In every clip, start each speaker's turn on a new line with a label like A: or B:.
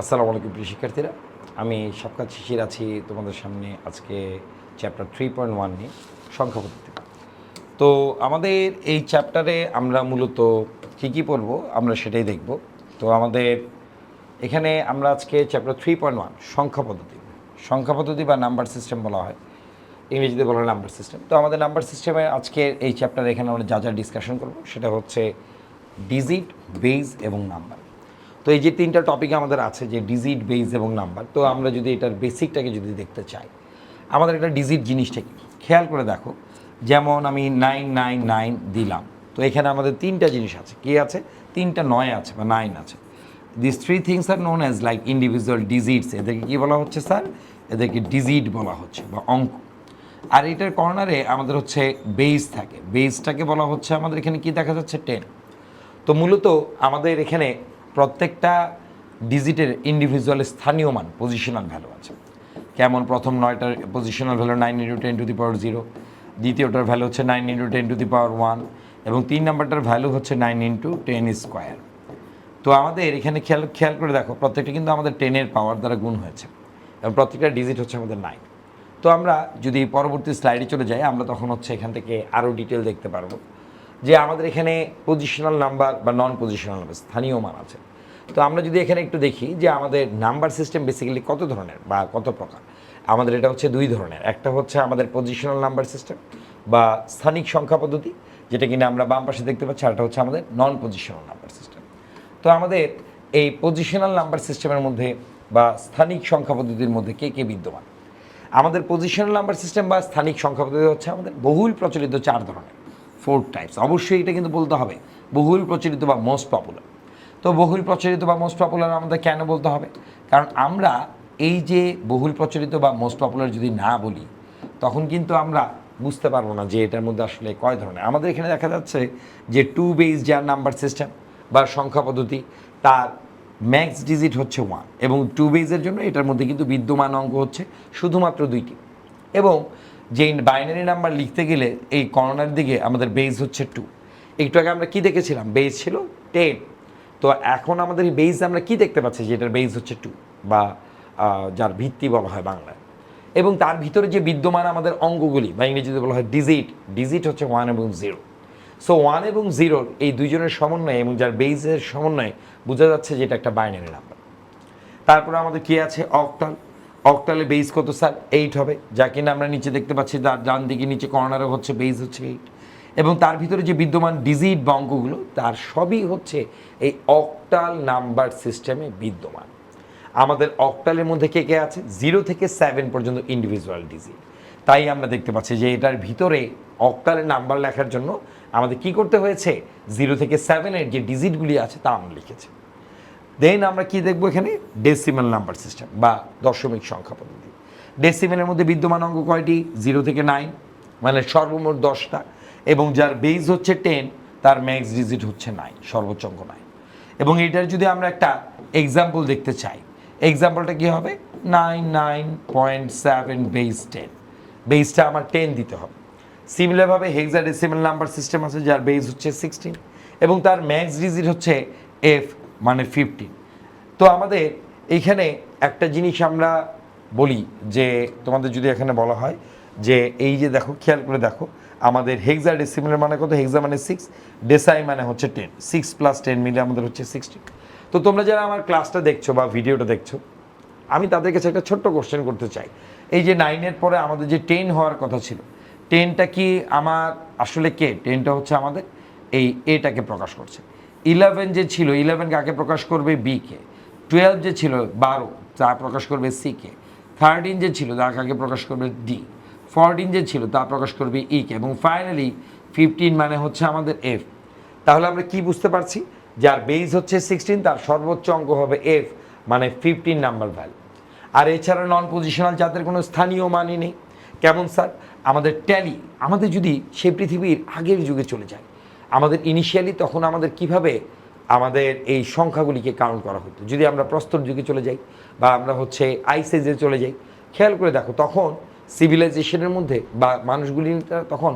A: আসসালামু আলাইকুম প্রিয় শিক্ষার্থীরা। আমি সবকাজ শিশির আছি তোমাদের সামনে আজকে চ্যাপ্টার থ্রি পয়েন্ট ওয়ান নিয়ে সংখ্যা পদ্ধতি তো আমাদের এই চ্যাপ্টারে আমরা মূলত কী কী পড়ব আমরা সেটাই দেখব। তো আমাদের এখানে আমরা আজকে চ্যাপ্টার থ্রি পয়েন্ট ওয়ান সংখ্যা পদ্ধতি। সংখ্যা পদ্ধতি বা নাম্বার সিস্টেম বলা হয়। ইংরেজিতে বলা হয় নাম্বার সিস্টেম তো আমাদের নাম্বার সিস্টেমে আজকে এই চ্যাপ্টারে এখানে আমরা যা যা ডিসকাশন করব সেটা হচ্ছে ডিজিট বেজ এবং নাম্বার তো এই যে তিনটা টপিক আমাদের আছে, যে ডিজিট বেজ এবং নাম্বার তো আমরা যদি এটার বেসিকটাকে যদি দেখতে চাই, আমাদের একটা ডিজিট জিনিসটা কি খেয়াল করে দেখো, যেমন আমি নাইন নাইন নাইন দিলাম, তো এখানে আমাদের তিনটা জিনিস আছে, কি আছে? তিনটা নয় আছে বা নাইন আছে। This three things are known as like individual digits এদেরকে কী বলা হচ্ছে স্যার? এদেরকে ডিজিট বলা হচ্ছে বা অঙ্ক। আর এটার কর্নারে আমাদের হচ্ছে বেস থাকে। বেসটাকে বলা হচ্ছে আমাদের এখানে কি দেখা যাচ্ছে? টেন তো মূলত আমাদের এখানে প্রত্যেকটা ডিজিটের ইন্ডিভিজুয়াল স্থানীয় মান পজিশনাল ভ্যালু আছে। কেমন? প্রথম নয়টার positional value nine into ten to the power zero দ্বিতীয়টার value হচ্ছে nine into ten to the power one এবং তিন নাম্বারটার ভ্যালু হচ্ছে নাইন ইন্টু টেন স্কোয়ার তো আমাদের এখানে খেয়াল খেয়াল করে দেখো, প্রত্যেকটা কিন্তু আমাদের টেনের পাওয়ার দ্বারা গুণ হয়েছে, এবং প্রত্যেকটা ডিজিট হচ্ছে আমাদের নাইন তো আমরা যদি পরবর্তী স্লাইডে চলে যাই, আমরা তখন হচ্ছে এখান থেকে আরও ডিটেল দেখতে পারব। যে আমাদের এখানে পজিশনাল নাম্বার বা নন পজিশনাল নাম্বার স্থানীয় মান আছে। তো আমরা যদি এখানে একটু দেখি যে আমাদের নাম্বার সিস্টেম বেসিক্যালি কত ধরনের বা কত প্রকার? আমাদের এটা হচ্ছে দুই ধরনের। একটা হচ্ছে আমাদের পজিশনাল নাম্বার সিস্টেম বা স্থানিক সংখ্যা পদ্ধতি, যেটা কিনা আমরা বাম পাশে দেখতে পাচ্ছি, আর একটা হচ্ছে আমাদের নন পজিশনাল নাম্বার সিস্টেম তো আমাদের এই পজিশনাল নাম্বার সিস্টেমের মধ্যে বা স্থানিক সংখ্যা পদ্ধতির মধ্যে কে কে বিদ্যমান? আমাদের পজিশনাল নাম্বার সিস্টেম বা স্থানিক সংখ্যা পদ্ধতি হচ্ছে আমাদের বহুল প্রচলিত চার ধরনের। ফোর টাইপস অবশ্যই এটা কিন্তু বলতে হবে। বহুল প্রচলিত বা মোস্ট পপুলার তো বহুল প্রচলিত বা মোস্ট পপুলার আমাদের কেন বলতে হবে? কারণ আমরা এই যে বহুল প্রচলিত বা মোস্ট পপুলার যদি না বলি, তখন কিন্তু আমরা বুঝতে পারব না যে এটার মধ্যে আসলে কয় ধরনের। আমাদের এখানে দেখা যাচ্ছে যে টু বেস যার নাম্বার সিস্টেম বা সংখ্যা পদ্ধতি, তার ম্যাক্স ডিজিট হচ্ছে ওয়ান এবং টু বেজের জন্য এটার মধ্যে কিন্তু বিদ্যমান অঙ্ক হচ্ছে শুধুমাত্র দুইটি। এবং যে বাইনারি নাম্বার লিখতে গেলে এই করোনার দিকে আমাদের বেজ হচ্ছে টু একটু আগে আমরা কি দেখেছিলাম? বেজ ছিল টেন তো এখন আমাদের এই বেজ আমরা কি দেখতে পাচ্ছি? যে এটার বেজ হচ্ছে টু বা যার ভিত্তি বলা হয় বাংলায়। এবং তার ভিতরে যে বিদ্যমান আমাদের অঙ্কগুলি বা ইংরেজিতে বলা হয় ডিজিট ডিজিট হচ্ছে ওয়ান এবং জিরো সো ওয়ান এবং জিরোর এই দুইজনের সমন্বয়ে এবং যার বেজের সমন্বয়ে বোঝা যাচ্ছে যে এটা একটা বাইনারি নাম্বার তারপরে আমাদের কি আছে? অক্টাল অক্টালে বেস কত স্যার এইট হবে। যা কিনা আমরা নিচে দেখতে পাচ্ছি ডান দিকে নিচে কর্নারে হচ্ছে বেস হচ্ছে এইট এবং তার ভিতরে যে বিদ্যমান ডিজিট বা অঙ্কগুলো, তার সবই হচ্ছে এই অক্টাল নাম্বার সিস্টেমে বিদ্যমান। আমাদের অক্টালের মধ্যে কে কে আছে? জিরো থেকে সেভেন পর্যন্ত ইন্ডিভিজুয়াল ডিজিট তাই আমরা দেখতে পাচ্ছি যে এটার ভিতরে অক্টালের নাম্বার লেখার জন্য আমাদের কি করতে হয়েছে? জিরো থেকে সেভেনের যে ডিজিটগুলি আছে, তা আমরা লিখেছি। দেন আমরা কি দেখব এখানে? ডেসিমেল নাম্বার সিস্টেম বা দশমিক সংখ্যা পদ্ধতি। ডেসিমেলের মধ্যে বিদ্যমান অঙ্ক কয়টি? জিরো থেকে নাইন মানে সর্বমোট দশটা। এবং যার বেজ হচ্ছে টেন তার ম্যাক্স ডিজিট হচ্ছে নাইন সর্বোচ্চ অঙ্ক নাইন এবং এটার যদি আমরা একটা এক্সাম্পল দেখতে চাই এক্সাম্পলটা কি হবে? Nine nine point seven base ten বেসটা আমার টেন দিতে হবে। সিমিলারভাবে হেক্সা ডেসিমেল নাম্বার সিস্টেম আছে, যার বেস হচ্ছে সিক্সটিন এবং তার ম্যাক্স ডিজিট হচ্ছে এফ মানে ফিফটিন তো আমাদের এইখানে একটা জিনিস আমরা বলি যে, তোমাদের যদি এখানে বলা হয় যে, এই যে দেখো, খেয়াল করে দেখো, আমাদের হেক্সা ডেসিমেলের মানে কত? হেক্সা মানে সিক্স ডেসাই মানে হচ্ছে টেন সিক্স প্লাস টেন মিলে আমাদের হচ্ছে সিক্সটিন তো তোমরা যারা আমার ক্লাসটা দেখছ বা ভিডিওটা দেখছ, আমি তাদের কাছে একটা ছোট্ট কোশ্চেন করতে চাই। এই যে নাইনের পরে আমাদের যে টেন হওয়ার কথা ছিল টেনটা কি আমার আসলে কে? টেনটা হচ্ছে আমাদের এই এটাকে প্রকাশ করছে। ইলেভেন যে ছিল, ইলেভেন কাকে প্রকাশ করবে? বি কে। টুয়েলভ যে ছিল, বারো, তা প্রকাশ করবে সি কে। থার্টিন যে ছিল, তা কাকে প্রকাশ করবে? ডি। ফোরটিন যে ছিল, তা প্রকাশ করবে ই কে। এবং ফাইনালি ফিফটিন মানে হচ্ছে আমাদের এফ। তাহলে আমরা কি বুঝতে পারছি? যার বেস হচ্ছে সিক্সটিন, তার সর্বোচ্চ অঙ্ক হবে এফ মানে ফিফটিন নাম্বার ভ্যালু। আর এছাড়া নন পজিশনাল যাদের কোনো স্থানীয় মানই নেই। কেমন, স্যার? আমাদের ট্যালি আমাদের যদি সে পৃথিবীর আগের যুগে চলে যায় আমাদের ইনিশিয়ালি তখন আমাদের কীভাবে আমাদের এই সংখ্যাগুলিকে কাউন্ট করা হতো? যদি আমরা প্রস্তর যুগে চলে যাই বা আমরা হচ্ছে আইসেজে চলে যাই, খেয়াল করে দেখো, তখন সিভিলাইজেশনের মধ্যে বা মানুষগুলি তখন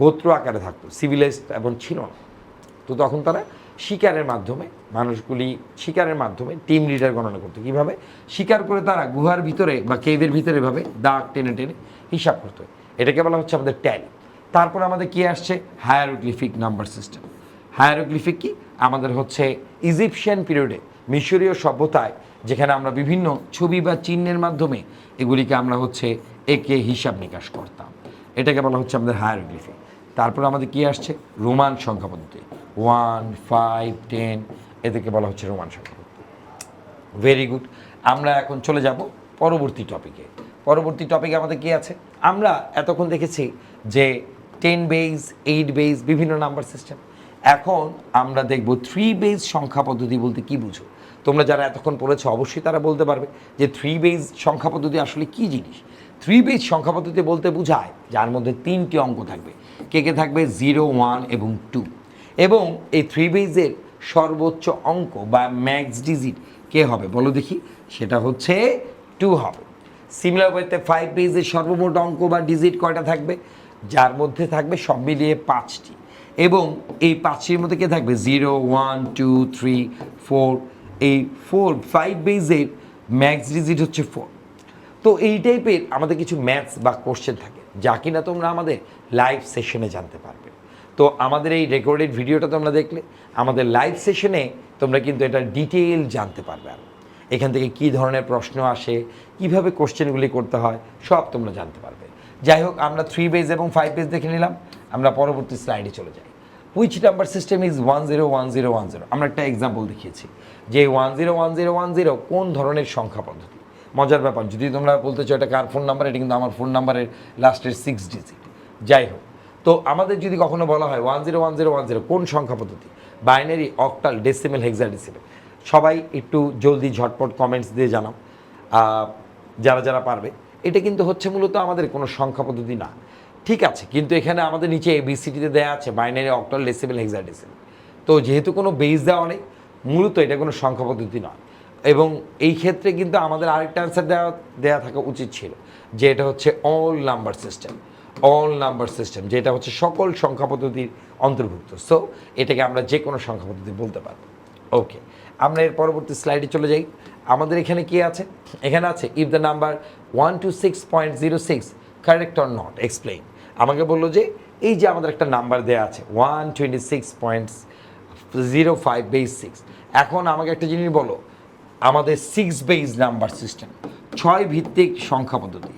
A: গোত্র আকারে থাকতো সিভিলাইজড এবং ছিল না। তো তখন তারা শিকারের মাধ্যমে, মানুষগুলি শিকারের মাধ্যমে টিম লিডার গণনা করতো। কীভাবে? শিকার করে তারা গুহার ভিতরে বা কেভের ভিতরে এভাবে দাগ টেনে টেনে হিসাব করতো। এটাকে বলা হচ্ছে আমাদের ট্যালি তারপর আমাদের কি আসছে? Hieroglyphic number system. হায়ারোগ্লিফিক কি? আমাদের হচ্ছে ইজিপশিয়ান পিরিয়ডে মিশরীয় সভ্যতায়, যেখানে আমরা বিভিন্ন ছবি বা চিহ্নের মাধ্যমে এগুলিকে আমরা হচ্ছে একে হিসাব নিকাশ করতাম। এটাকে বলা হচ্ছে আমাদের হায়ারোগ্লিফিক। তারপর আমাদের কি আসছে? রোমান সংখ্যা পদ্ধতি। ওয়ান, ফাইভ, টেন, এদেরকে বলা হচ্ছে রোমান সংখ্যা ভেরি গুড আমরা এখন চলে যাব পরবর্তী টপিকে পরবর্তী টপিকে আমাদের কি আছে? আমরা এতক্ষণ দেখেছি যে টেন বেজ এইট বেজ বিভিন্ন নাম্বার সিস্টেম এখন আমরা দেখব থ্রি বেজ সংখ্যা পদ্ধতি বলতে কি বুঝো? তোমরা যারা এতক্ষণ পড়েছো, অবশ্যই তারা বলতে পারবে যে থ্রি বেজ সংখ্যা পদ্ধতি আসলে কি জিনিস? থ্রি বেজ সংখ্যা পদ্ধতি বলতে বোঝায় যার মধ্যে তিনটি অঙ্ক থাকবে। কে কে থাকবে? জিরো ওয়ান এবং টু এবং এই থ্রি বেজের সর্বোচ্চ অঙ্ক বা ম্যাক্স ডিজিট কে হবে? বলো দেখি। সেটা হচ্ছে টু হবে। সিমিলার ওয়েতে ফাইভ বেজের সর্বমোট অঙ্ক বা ডিজিট কয়টা থাকবে? যার মধ্যে থাকবে সব মিলিয়ে পাঁচটি। এবং এই পাঁচটির মধ্যে কে থাকবে? Zero, one, two, three, four, এই ফোর, ফাইভ বেজের ম্যাক্স ডিজিট হচ্ছে ফোর। তো এই টাইপের আমাদের কিছু ম্যাথস বা কোশ্চেন থাকে, যা কিনা তোমরা আমাদের লাইভ সেশনে জানতে পারবে। তো আমাদের এই রেকর্ডেড ভিডিওটা তোমরা দেখলে, আমাদের লাইভ সেশনে তোমরা কিন্তু এটা ডিটেল জানতে পারবে আরও। এখান থেকে কী ধরনের প্রশ্ন আসে, কীভাবে কোশ্চেনগুলি করতে হয়, সব তোমরা জানতে পারবে। যাই হোক, আমরা থ্রি বেজ এবং ফাইভ বেজ দেখে নিলাম। আমরা পরবর্তী স্লাইডে চলে যাই। Which number system is one zero one zero one zero আমরা একটা এক্সাম্পল দেখিয়েছি। যে one zero one zero one zero কোন ধরনের সংখ্যা পদ্ধতি? মজার ব্যাপার, যদি তোমরা বলতে চাও এটা কার ফোন নাম্বার এটা কিন্তু আমার ফোন নাম্বারের লাস্টের সিক্স ডিজিট যাই হোক, তো আমাদের যদি কখনো বলা হয় one zero one zero one zero কোন সংখ্যা পদ্ধতি? বাইনারি অক্টাল ডেসিমেল হেক্সাডেসিমেল সবাই একটু জলদি ঝটপট কমেন্টস দিয়ে জানাও। যারা যারা পারবে। এটা কিন্তু হচ্ছে মূলত আমাদের কোনো সংখ্যা পদ্ধতি না। ঠিক আছে, কিন্তু এখানে আমাদের নিচে এবিসিটিতে দেওয়া আছে বাইনারি অক্টাল ডেসিমেল হেক্সাডেসিমেল তো যেহেতু কোনো বেস দেওয়া নেই, মূলত এটা কোনো সংখ্যা পদ্ধতি নয়। এবং এই ক্ষেত্রে কিন্তু আমাদের আরেকটা অ্যান্সার দেওয়া দেওয়া থাকা উচিত ছিল, যে এটা হচ্ছে all number system all number system যেটা হচ্ছে সকল সংখ্যা পদ্ধতির অন্তর্ভুক্ত। সো এটাকে আমরা যে কোনো সংখ্যা পদ্ধতি বলতে পারব। ওকে আমরা এর পরবর্তী স্লাইডে চলে যাই। আমাদের এখানে কি আছে? এখানে আছে if the number one two six point zero six correct or not explain আমাকে বলল যে, এই যে আমাদের একটা নাম্বার দেওয়া আছে one twenty six point zero five base six এখন আমাকে একটা জিনিস বলো, আমাদের সিক্স বেজ নাম্বার সিস্টেম ছয় ভিত্তিক সংখ্যা পদ্ধতি।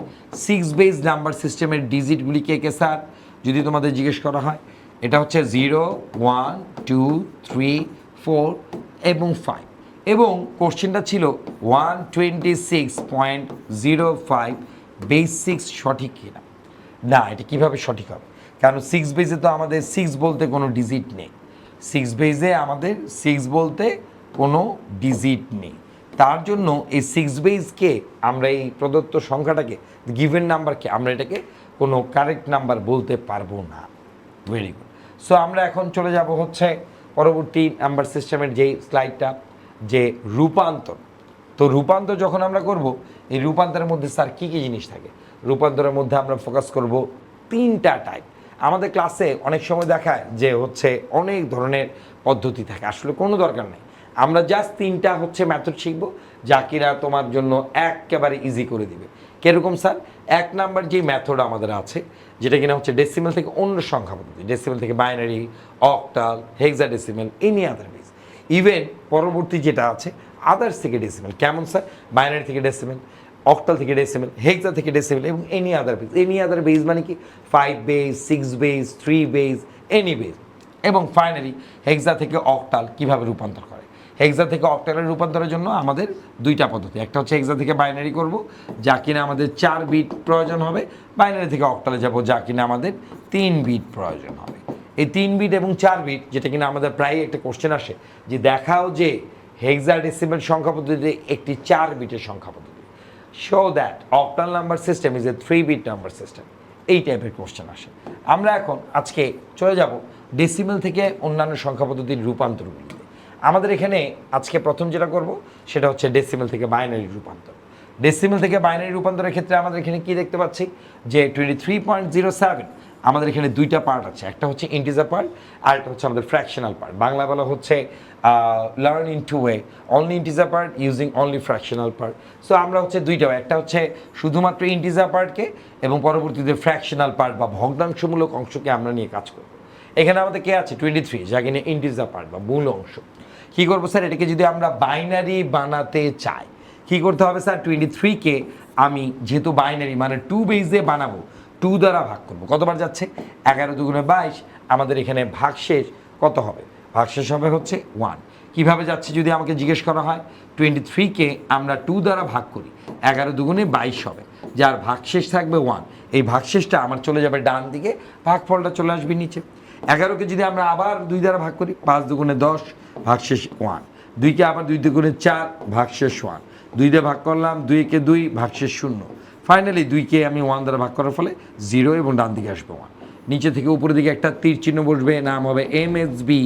A: সিক্স বেজ নাম্বার সিস্টেমের ডিজিটগুলি কে কে, স্যার? যদি তোমাদের জিজ্ঞেস করা হয়, এটা হচ্ছে zero one two three four এবং ফাইভ এবং কোশ্চেনটা ছিল one twenty six point zero five base six সঠিক কিনা। না, এটা কীভাবে সঠিক হবে? কারণ সিক্স বেজে তো আমাদের সিক্স বলতে কোনো ডিজিট নেই। সিক্স বেজে আমাদের সিক্স বলতে কোনো ডিজিট নেই। তার জন্য এই সিক্স বেজকে আমরা এই প্রদত্ত সংখ্যাটাকে গিভেন নাম্বারকে আমরা এটাকে কোনো কারেক্ট নাম্বার বলতে পারব না। ভেরি গুড সো আমরা এখন চলে যাব হচ্ছে পরবর্তী নাম্বার সিস্টেমের যেই স্লাইডটা যে রূপান্তর। তো রূপান্তর যখন আমরা করব, এই রূপান্তরের মধ্যে স্যার কী কী জিনিস থাকে? রূপান্তরের মধ্যে আমরা ফোকাস করব তিনটা টাইপ আমাদের ক্লাসে অনেক সময় দেখায় যে হচ্ছে অনেক ধরনের পদ্ধতি থাকে, আসলে কোনো দরকার নেই। আমরা জাস্ট তিনটা হচ্ছে ম্যাথড শিখব, যা কিনা তোমার জন্য একেবারে ইজি করে দিবে। কীরকম স্যার? এক নাম্বার যে ম্যাথড আমাদের আছে, যেটা কিনা হচ্ছে ডেসিমেল থেকে অন্য সংখ্যা পদ্ধতি ডেসিমেল থেকে binary octal hexadecimal any other even পরবর্তী যেটা আছে আদার্স থেকে ডেসিমেল কেমন স্যার বাইনারি থেকে ডেসিমেল অক্টাল থেকে ডেসিমেল হেক্সা থেকে ডেসিমেল এবং any other base any other base মানে কি? Five base six base three base any base এবং ফাইনালি হেক্সা থেকে অক্টাল কীভাবে রূপান্তর করে? হেক্সা থেকে অক্টালের রূপান্তরের জন্য আমাদের দুইটা পদ্ধতি, একটা হচ্ছে হেক্সা থেকে বাইনারি করব, যা কিনা আমাদের চার বিট প্রয়োজন হবে বাইনারি থেকে অক্টালে যাব, যা কিনা আমাদের তিন বিট প্রয়োজন হবে। এই তিন বিট এবং চার বিট, যেটা কিনা আমাদের প্রায় একটা কোশ্চেন আসে, যে দেখাও যে হেক্সা ডেসিমেল সংখ্যা পদ্ধতিতে একটি চার বিটের সংখ্যা পদ্ধতি। Show that octal number system is a three bit number system এই টাইপের কোশ্চেন আসে। আমরা এখন আজকে চলে যাব ডেসিমেল থেকে অন্যান্য সংখ্যা পদ্ধতির রূপান্তরগুলিতে আমাদের এখানে আজকে প্রথম যেটা করব, সেটা হচ্ছে ডেসিমেল থেকে বাইনারি রূপান্তর। ডেসিমেল থেকে বাইনারি রূপান্তরের ক্ষেত্রে আমাদের এখানে কি দেখতে পাচ্ছি? যে twenty three point zero seven আমাদের এখানে দুইটা পার্ট আছে। একটা হচ্ছে ইন্টিজার পার্ট আর একটা হচ্ছে আমাদের ফ্র্যাকশনাল পার্ট বাংলা বলা হচ্ছে learn in two way only integer part using only fractional part so আমরা হচ্ছে দুইটা, একটা হচ্ছে শুধুমাত্র ইন্টিজার পার্টকে এবং পরবর্তীতে ফ্র্যাকশনাল পার্ট বা ভগ্নাংশমূলক অংশকে আমরা নিয়ে কাজ করব। এখানে আমাদের কে আছে? টোয়েন্টি থ্রি যা নিয়ে ইন্টিজার পার্ট বা মূল অংশ। কী করব স্যার? এটাকে যদি আমরা বাইনারি বানাতে চাই, কী করতে হবে স্যার? টোয়েন্টি থ্রিকে আমি যেহেতু বাইনারি মানে টু বেজে বানাবো টু দ্বারা ভাগ করব। কতবার যাচ্ছে? এগারো দুগুণে বাইশ, আমাদের এখানে ভাগশেষ কত হবে? ভাগশেষ হবে হচ্ছে ওয়ান কীভাবে যাচ্ছে যদি আমাকে জিজ্ঞেস করা হয়? টোয়েন্টি থ্রিকে আমরা টু দ্বারা ভাগ করি, এগারো দুগুণে বাইশ হবে। যার ভাগশেষ থাকবে ওয়ান এই ভাগশেষটা আমার চলে যাবে ডান দিকে, ভাগফলটা চলে আসবে নিচে। এগারোকে যদি আমরা আবার দুই দ্বারা ভাগ করি, পাঁচ দুগুণে দশ, ভাগশেষ ওয়ান দুইকে আবার দুই দুগুণে চার, ভাগশেষ ওয়ান দুই দিয়ে ভাগ করলাম, দুইকে দুই, ভাগশেষ শূন্য। ফাইনালি দুইকে আমি ওয়ান দ্বারা ভাগ করার ফলে জিরো এবং ডান দিকে আসবে ওয়ান নিচে থেকে উপরের দিকে একটা তীর চিহ্ন বসবে, নাম হবে এম এস বি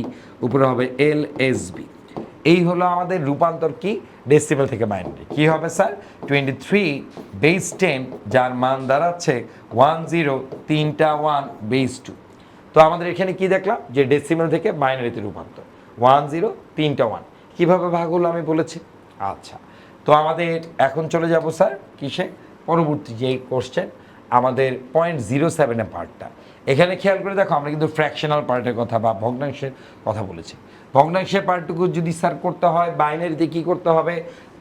A: উপরে হবে এল এস বি এই হলো আমাদের রূপান্তর কি? ডেসিমেল থেকে বাইনারি কি হবে, sir? Twenty three base ten যার মান দাঁড়াচ্ছে ওয়ান জিরো তিনটা ওয়ান বেস টু তো আমাদের এখানে কি দেখলাম? যে ডেসিমেল থেকে বাইনারিতে রূপান্তর। ওয়ান জিরো তিনটা ওয়ান কীভাবে ভাগ হলো আমি বলেছি? আচ্ছা। তো আমাদের এখন চলে যাব, স্যার, কিসে? পরবর্তী যে কোশ্চেন আমাদের পয়েন্ট জিরো সেভেনের পার্টটা এখানে খেয়াল করে দেখো, আমরা কিন্তু ফ্র্যাকশনাল পার্টের কথা বা ভগ্নাংশের কথা বলেছি। ভগ্নাংশের পার্টটুকু যদি স্যার করতে হয় বাইনারিতে কী করতে হবে?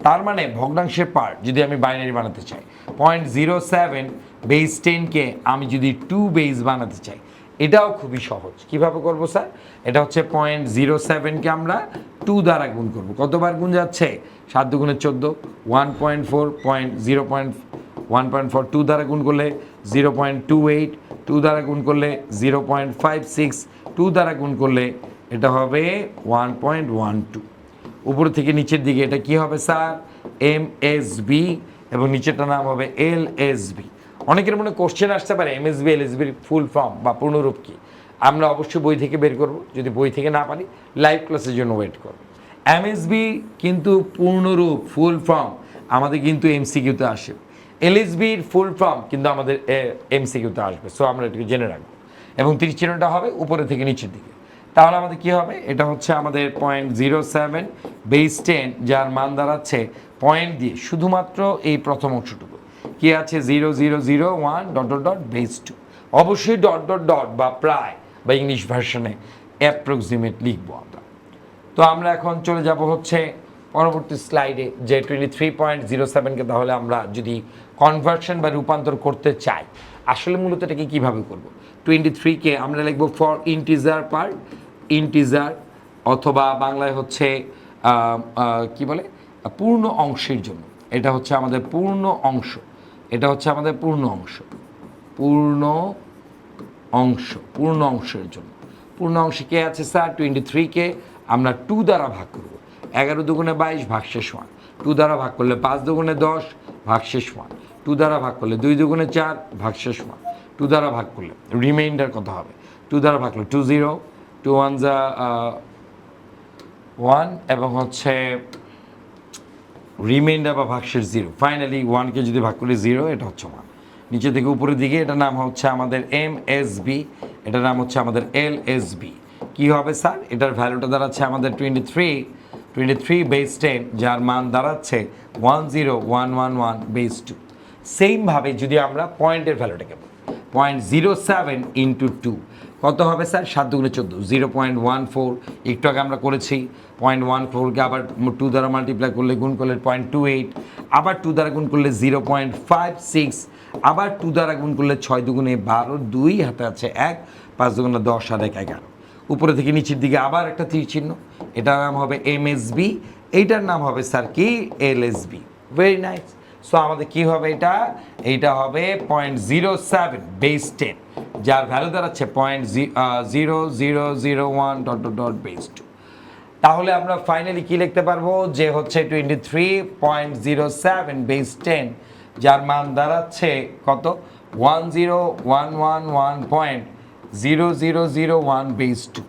A: তার মানে ভগ্নাংশের পার্ট যদি আমি বাইনারি বানাতে চাই পয়েন্ট জিরো সেভেন বেস টেনকে আমি যদি টু বেস বানাতে চাই, এটাও খুবই সহজ। কীভাবে করব স্যার এটা হচ্ছে পয়েন্ট জিরো সেভেনকে আমরা টু দ্বারা গুণ করব। কতবার গুণ যাচ্ছে? সাত দুগুণে চোদ্দ one point four point zero point one point four two দ্বারা গুণ করলে zero point two eight two দ্বারা গুণ করলে zero point five six two দ্বারা গুণ করলে এটা হবে ওয়ান পয়েন্ট ওয়ান টু উপর থেকে নিচের দিকে এটা কি হবে স্যার? এম এস বি এবং নিচেরটা নাম হবে এল এস বি অনেকের মনে কোশ্চেন আসতে পারে M S B L S বির ফুল ফর্ম বা পূর্ণরূপ কি? আমরা অবশ্যই বই থেকে বের করব, যদি বই থেকে না পারি লাইভ ক্লাসের জন্য ওয়েট করব। এমএসবি কিন্তু পূর্ণরূপ ফুল ফর্ম আমাদের কিন্তু এমসিকিউতে আসে। এলএসবির ফুল ফর্ম কিন্তু আমাদের এমসিকিউতে আসবে সো আমরা এটাকে জেনে রাখব। এবং তীর চিহ্নটা হবে উপরে থেকে নিচের দিকে। তাহলে আমাদের কি হবে? এটা হচ্ছে আমাদের point zero seven base ten যার মান দাঁড়াচ্ছে পয়েন্ট দিয়ে, শুধুমাত্র এই প্রথম অংশটুকু। কি আছে? Zero zero zero one dot dot dot base two অবশ্যই ডট ডট ডট বা প্রায় বা ইংলিশ ভার্সনে অ্যাপ্রক্সিমেট লিখব আমরা। তো আমরা এখন চলে যাব হচ্ছে পরবর্তী স্লাইডে যে টোয়েন্টি থ্রি পয়েন্ট জিরো সেভেনকে তাহলে আমরা যদি কনভার্সন বা রূপান্তর করতে চাই, আসলে মূলত এটাকে কীভাবে করব? টোয়েন্টি থ্রিকে আমরা লিখব ফর ইন্টিজার পার ইন্টিজার অথবা বাংলায় হচ্ছে কি বলে? পূর্ণ অংশের জন্য। এটা হচ্ছে আমাদের পূর্ণ অংশ। এটা হচ্ছে আমাদের পূর্ণ অংশ। পূর্ণ অংশ, পূর্ণ অংশের জন্য। পূর্ণ অংশে কে আছে স্যার? টোয়েন্টি থ্রিকে আমরা টু দ্বারা ভাগ করব। এগারো দুগুণে বাইশ ভাগশেষ ওয়ান টু দ্বারা ভাগ করলে পাঁচ দুগুণে দশ ভাগশেষ ওয়ান টু দ্বারা ভাগ করলে দুই দুগুণে চার ভাগশেষ ওয়ান টু দ্বারা ভাগ করলে রিমাইন্ডার কত হবে? টু দ্বারা ভাগ করলে টু জিরো টু ওয়ান যা ওয়ান এবং হচ্ছে রিমাইন্ডার বা ভাগশেষ জিরো ফাইনালি ওয়ানকে যদি ভাগ করি জিরো এটা হচ্ছে ওয়ান নিচে থেকে উপরের দিকে, এটার নাম হচ্ছে আমাদের এম এস বি এটার নাম হচ্ছে আমাদের এল এস বি কী হবে স্যার? এটার ভ্যালুটা দাঁড়াচ্ছে আমাদের twenty three twenty three base ten যার মান দাঁড়াচ্ছে one zero one one one base two সেমভাবে যদি আমরা পয়েন্টের ভ্যালুটাকে point zero seven into two কত হবে স্যার সাত দুগুণে চোদ্দ। জিরো পয়েন্ট ওয়ান ফোর একটু আগে আমরা করেছি। পয়েন্ট ওয়ান ফোরকে আবার টু দ্বারা মাল্টিপ্লাই করলে গুণ করলে পয়েন্ট টু এইট আবার টু দ্বারা গুণ করলে জিরো পয়েন্ট ফাইভ সিক্স আবার টু দ্বারা গুণ করলে ছয় দুগুণে বারো। দুই হাতে আছে এক। পাঁচ দুগুণে দশ আর এক এগারো। উপরে থেকে নিচের দিকে আবার একটা তীর চিহ্ন। এটার নাম হবে এম এস বি এইটার নাম হবে স্যার কি? L S B very nice so আমাদের কি হবে এটা? এইটা হবে point zero seven base ten যার ভ্যালু দাঁড়াচ্ছে point zero zero zero one dot dot dot base two তাহলে আমরা ফাইনালি কি লিখতে পারব? যে হচ্ছে twenty three point zero seven base ten যার মান দাঁড়াচ্ছে কত? One zero one one one point zero zero zero one base two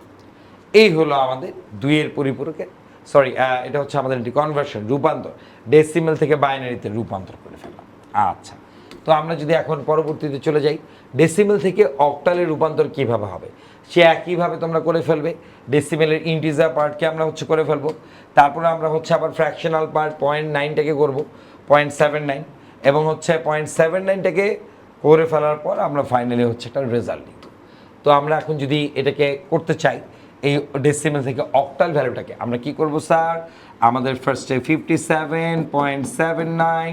A: এই হলো আমাদের দুইয়ের পরিপূরকের সরি এটা হচ্ছে আমাদের একটি কনভার্সন রূপান্তর। ডেসিমেল থেকে বাইনারিতে রূপান্তর করে ফেলা। আচ্ছা। তো আমরা যদি এখন পরবর্তীতে চলে যাই ডেসিমেল থেকে অক্টালে রূপান্তর কীভাবে হবে? সে একইভাবে তোমরা করে ফেলবে। ডেসিমেলের ইন্টিজার পার্টকে আমরা হচ্ছে করে ফেলব। তারপরে আমরা হচ্ছে আবার ফ্র্যাকশনাল পার্ট পয়েন্ট নাইনটাকে করব পয়েন্ট সেভেন নাইন এবং হচ্ছে পয়েন্ট সেভেন নাইনটাকে করে ফেলার পর আমরা ফাইনালি হচ্ছে একটা রেজাল্ট নিব তো আমরা এখন যদি এটাকে করতে চাই এই ডেসিমেল থেকে অক্টাল ভ্যালুটাকে আমরা কি করব, স্যার? আমাদের ফার্স্টে fifty seven point seven nine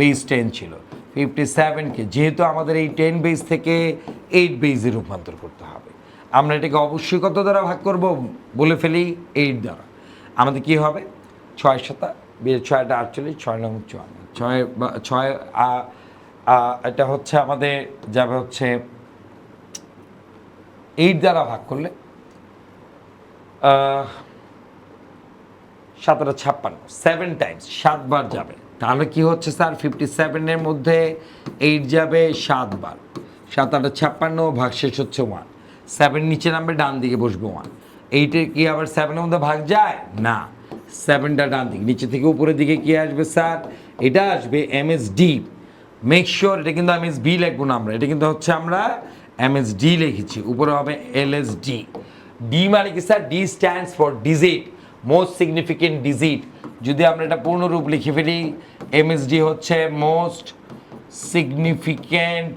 A: base ten ছিল। ফিফটি সেভেনকে যেহেতু আমাদের এই টেন বেস থেকে এইট বেসে রূপান্তর করতে হবে। আমরা এটাকে অবশ্যই কত দ্বারা ভাগ করব? বলে ফেলি এইট দ্বারা। আমাদের কি হবে? ছয় সাতা ছয়টা আটচল্লিশ, ছয় নং চুয়ান্ন। ছয় ছয় এটা হচ্ছে আমাদের, যাবে হচ্ছে এইট দ্বারা ভাগ করলে সাতটা ছাপ্পান্ন সেভেন টাইমস সাতবার যাবে। তাহলে কি হচ্ছে স্যার? ফিফটি সেভেনের মধ্যে এইট যাবে, সাতবার। সাত আটা ছাপ্পান্ন ভাগ শেষ হচ্ছে ওয়ান সেভেন নিচে নামবে ডান দিকে বসবে ওয়ান এইটে কি আবার সেভেনের মধ্যে ভাগ যায়? না। সেভেনটা ডান দিকে নিচে থেকে উপরের দিকে কি আসবে স্যার? এটা আসবে M S D make sure এটা কিন্তু এম এস বি লিখব না আমরা। এটা কিন্তু হচ্ছে আমরা এম এস ডি লিখেছি। উপরে হবে এল এস ডি ডি মানে কি sir D stands for digit most significant digit যদি আমরা এটা পূর্ণরূপ লিখে ফেলি এমএসডি হচ্ছে মোস্ট সিগনিফিক্যান্ট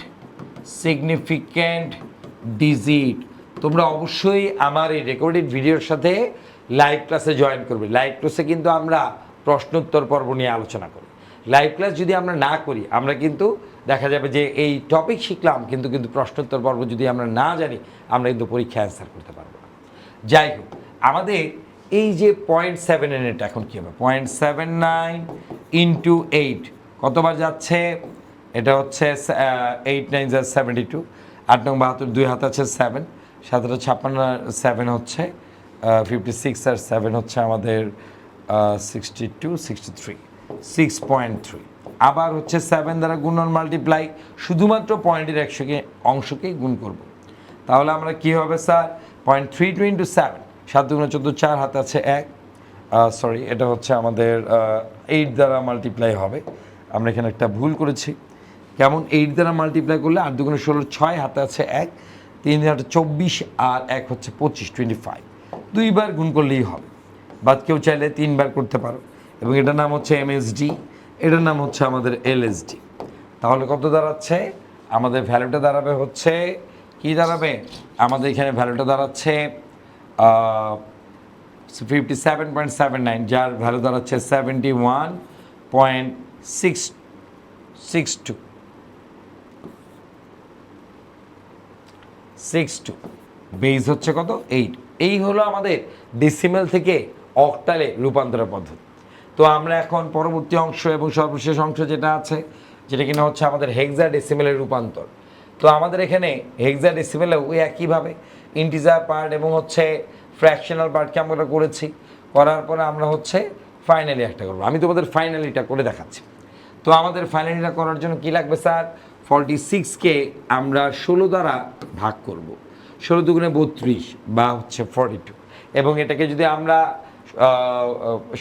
A: সিগনিফিক্যান্ট ডিজিট তোমরা অবশ্যই আমার এই রেকর্ডেড ভিডিওর সাথে লাইভ ক্লাসে জয়েন করবে। লাইভ ক্লাসে কিন্তু আমরা প্রশ্নোত্তর পর্ব নিয়ে আলোচনা করি। লাইভ ক্লাস যদি আমরা না করি, আমরা কিন্তু দেখা যাবে যে এই টপিক শিখলাম, কিন্তু কিন্তু প্রশ্নোত্তর পর্ব যদি আমরা না জানি, আমরা কিন্তু পরীক্ষা অ্যান্সার করতে পারব যাই হোক, আমাদের এই যে পয়েন্ট সেভেন এটা এখন কী হবে? Point seven nine into eight কতবার যাচ্ছে? এটা হচ্ছে এইট নাইন যা সেভেন্টি টু আট নং বাহাত্তর, দুই হাত আছে সেভেন সাতটা ছাপ্পান্ন সেভেন হচ্ছে ফিফটি সিক্স আর সেভেন হচ্ছে আমাদের sixty two sixty three six point three আবার হচ্ছে সেভেন দ্বারা গুণন মাল্টিপ্লাই শুধুমাত্র পয়েন্টের একশোকে, অংশকেই গুণ করব। তাহলে আমরা কি হবে, sir? Point three two into seven সাত দুগুণ চোদ্দ, চার হাতে আছে এক। সরি এটা হচ্ছে আমাদের এইট দ্বারা মাল্টিপ্লাই হবে। আমরা এখানে একটা ভুল করেছি। কেমন? এইট দ্বারা মাল্টিপ্লাই করলে আট দুগুণে ষোলো, ছয় হাতে আছে এক। তিন হাতে চব্বিশ আর এক হচ্ছে পঁচিশ টোয়েন্টি ফাইভ দুইবার গুণ করলেই হবে। বাদ কেউ চাইলে তিনবার করতে পারো। এবং এটার নাম হচ্ছে এমএসডি এটার নাম হচ্ছে আমাদের এলএসডি তাহলে কত দাঁড়াচ্ছে? আমাদের ভ্যালুটা দাঁড়াবে হচ্ছে কি দাঁড়াবে? আমাদের এখানে ভ্যালুটা দাঁড়াচ্ছে fifty seven point seven nine যার ভ্যালু দাঁড়াচ্ছে seventy one point six six two six two base হচ্ছে কত? এইট এই হলো আমাদের ডেসিমেল থেকে অক্টালে রূপান্তরের পদ্ধতি। তো আমরা এখন পরবর্তী অংশ এবং সর্বশেষ অংশ যেটা আছে, যেটা কিনা হচ্ছে আমাদের হেক্সা ডেসিমেলের রূপান্তর। তো আমাদের এখানে হেক্সা ডেসিমেলে ওই একইভাবে ইন্টিজার পার্ট এবং হচ্ছে ফ্র্যাকশনাল পার্টকে আমরা করেছি। করার পরে আমরা হচ্ছে ফাইনালি একটা করব। আমি তোমাদের ফাইনালিটা করে দেখাচ্ছি। তো আমাদের ফাইনালিটা করার জন্য কি লাগবে স্যার? ফর্টি সিক্সকে আমরা ষোলো দ্বারা ভাগ করব। ষোলো দুগুণে বত্রিশ বা হচ্ছে ফর্টি টু এবং এটাকে যদি আমরা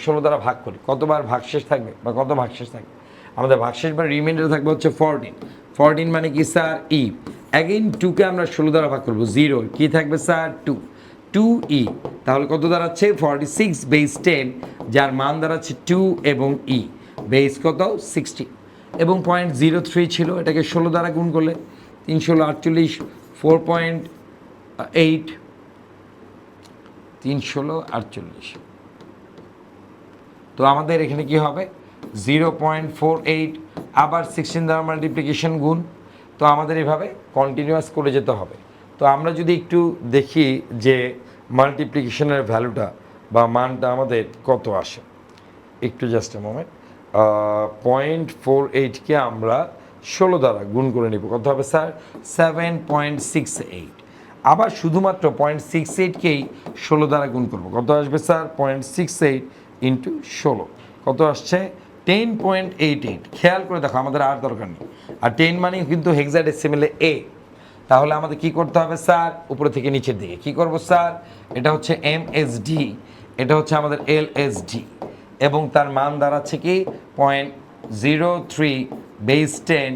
A: ষোলো দ্বারা ভাগ করি, কতবার ভাগশেষ থাকবে বা কত ভাগশেষ থাকবে? আমাদের ভাগশেষ বা রিমাইন্ডার থাকবে হচ্ছে ফরটিন ফরটিন মানে কি, স্যার? ই অ্যাগেইন টুকে আমরা ষোলো দ্বারা ভাগ করব জিরো কি থাকবে, স্যার? টু টু ই তাহলে কত দাঁড়াচ্ছে? ফর্টি সিক্স বেস টেন যার মান দাঁড়াচ্ছে টু এবং ই বেস কত? সিক্সটি এবং পয়েন্ট জিরো থ্রি ছিল, এটাকে ষোলো দ্বারা গুণ করলে তিনশো আটচল্লিশ ফোর পয়েন্ট এইট তিন ষোলো আটচল্লিশ। তো আমাদের এখানে কি হবে? জিরো পয়েন্ট ফোর এইট, আবার সিক্সটিন দ্বারা মাল্টিপ্লিকেশন গুণ। তো আমাদের এভাবে কন্টিনিউয়াস করে যেতে হবে। তো আমরা যদি একটু দেখি যে মাল্টিপ্লিকেশনের ভ্যালুটা বা মানটা আমাদের কত আসে। একটু just a moment point four এইটকে আমরা ষোলো দ্বারা গুণ করে নিব। কত হবে sir? Seven point six eight আবার শুধুমাত্র পয়েন্ট সিক্স এইটকেই ষোলো দ্বারা গুণ করব। কত আসবে sir? Point six eight into ষোলো। কত আসছে? টেন পয়েন্ট এইট এইট খেয়াল করে দেখো, আমাদের আর দরকার নেই। আর টেন মানে কিন্তু হেক্সাডেসিমেলে এ তাহলে আমাদের কি করতে হবে, স্যার? উপরে থেকে নিচের দিকে। কি করব, স্যার? এটা হচ্ছে এম এস ডি এটা হচ্ছে আমাদের এল এস ডি এবং তার মান দাঁড়াচ্ছে কি? Point zero three base ten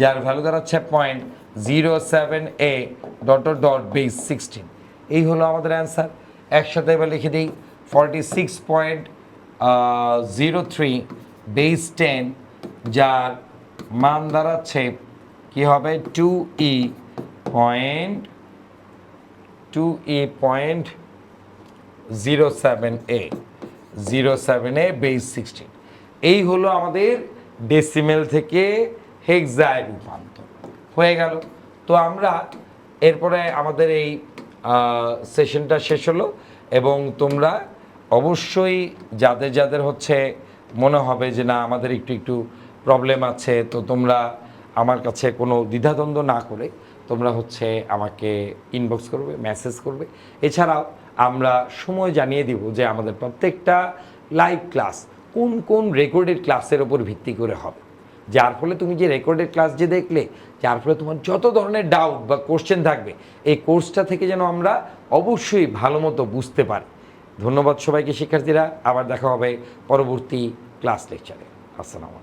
A: যার ভ্যালু দাঁড়াচ্ছে point zero seven A dot dot base sixteen এই হলো আমাদের অ্যান্সার একসাথে এবার লিখে দিই। Forty six point zero three base ten, যার মান দাঁড়াচ্ছে কী হবে? Two E point two E point zero seven A zero seven A base sixteen এই হলো আমাদের ডেসিমেল থেকে হেক্সায় রূপান্তর। হয়ে গেল। তো আমরা এরপরে আমাদের এই সেশনটা শেষ হলো এবং তোমরা অবশ্যই যাদের যাদের হচ্ছে মনে হবে যে না, আমাদের একটু একটু প্রবলেম আছে, তো তোমরা আমার কাছে কোনো দ্বিধাদ্বন্দ্ব না করে তোমরা হচ্ছে আমাকে ইনবক্স করবে মেসেজ করবে। এছাড়াও আমরা সময় জানিয়ে দিব যে আমাদের প্রত্যেকটা লাইভ ক্লাস কোন কোন রেকর্ডেড ক্লাসের ওপর ভিত্তি করে হবে। যার ফলে তুমি যে রেকর্ডেড ক্লাস যে দেখলে, যার ফলে তোমার যত ধরনের ডাউট বা কোশ্চেন থাকবে, এই কোর্সটা থেকে যেন আমরা অবশ্যই ভালো মতো বুঝতে পারি। ধন্যবাদ সবাইকে শিক্ষার্থীরা। আবার দেখা হবে পরবর্তী ক্লাস লেকচারে। আসসালামু